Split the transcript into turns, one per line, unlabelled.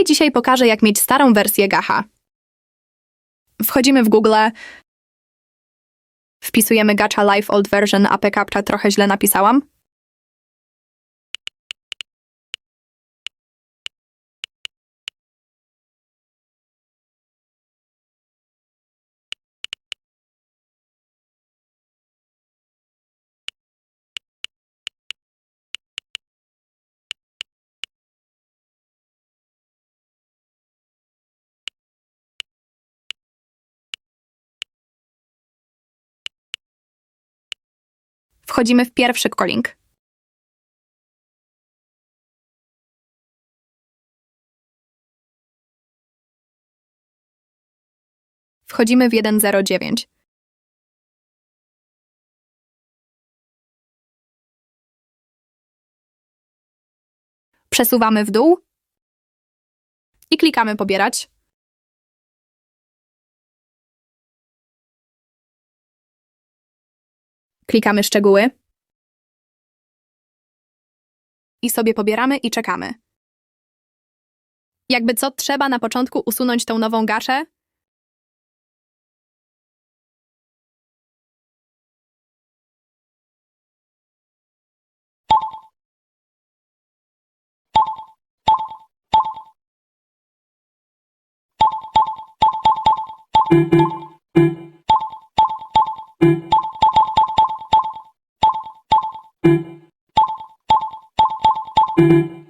I dzisiaj pokażę, jak mieć starą wersję Gacha. Wchodzimy w Google, wpisujemy Gacha Live Old Version APK, Captcha trochę źle napisałam. Wchodzimy w pierwszy calling. Wchodzimy w 109. Przesuwamy w dół i klikamy pobierać. Klikamy szczegóły. I sobie pobieramy i czekamy. Jakby co trzeba na początku usunąć tą nową gaszę? うん。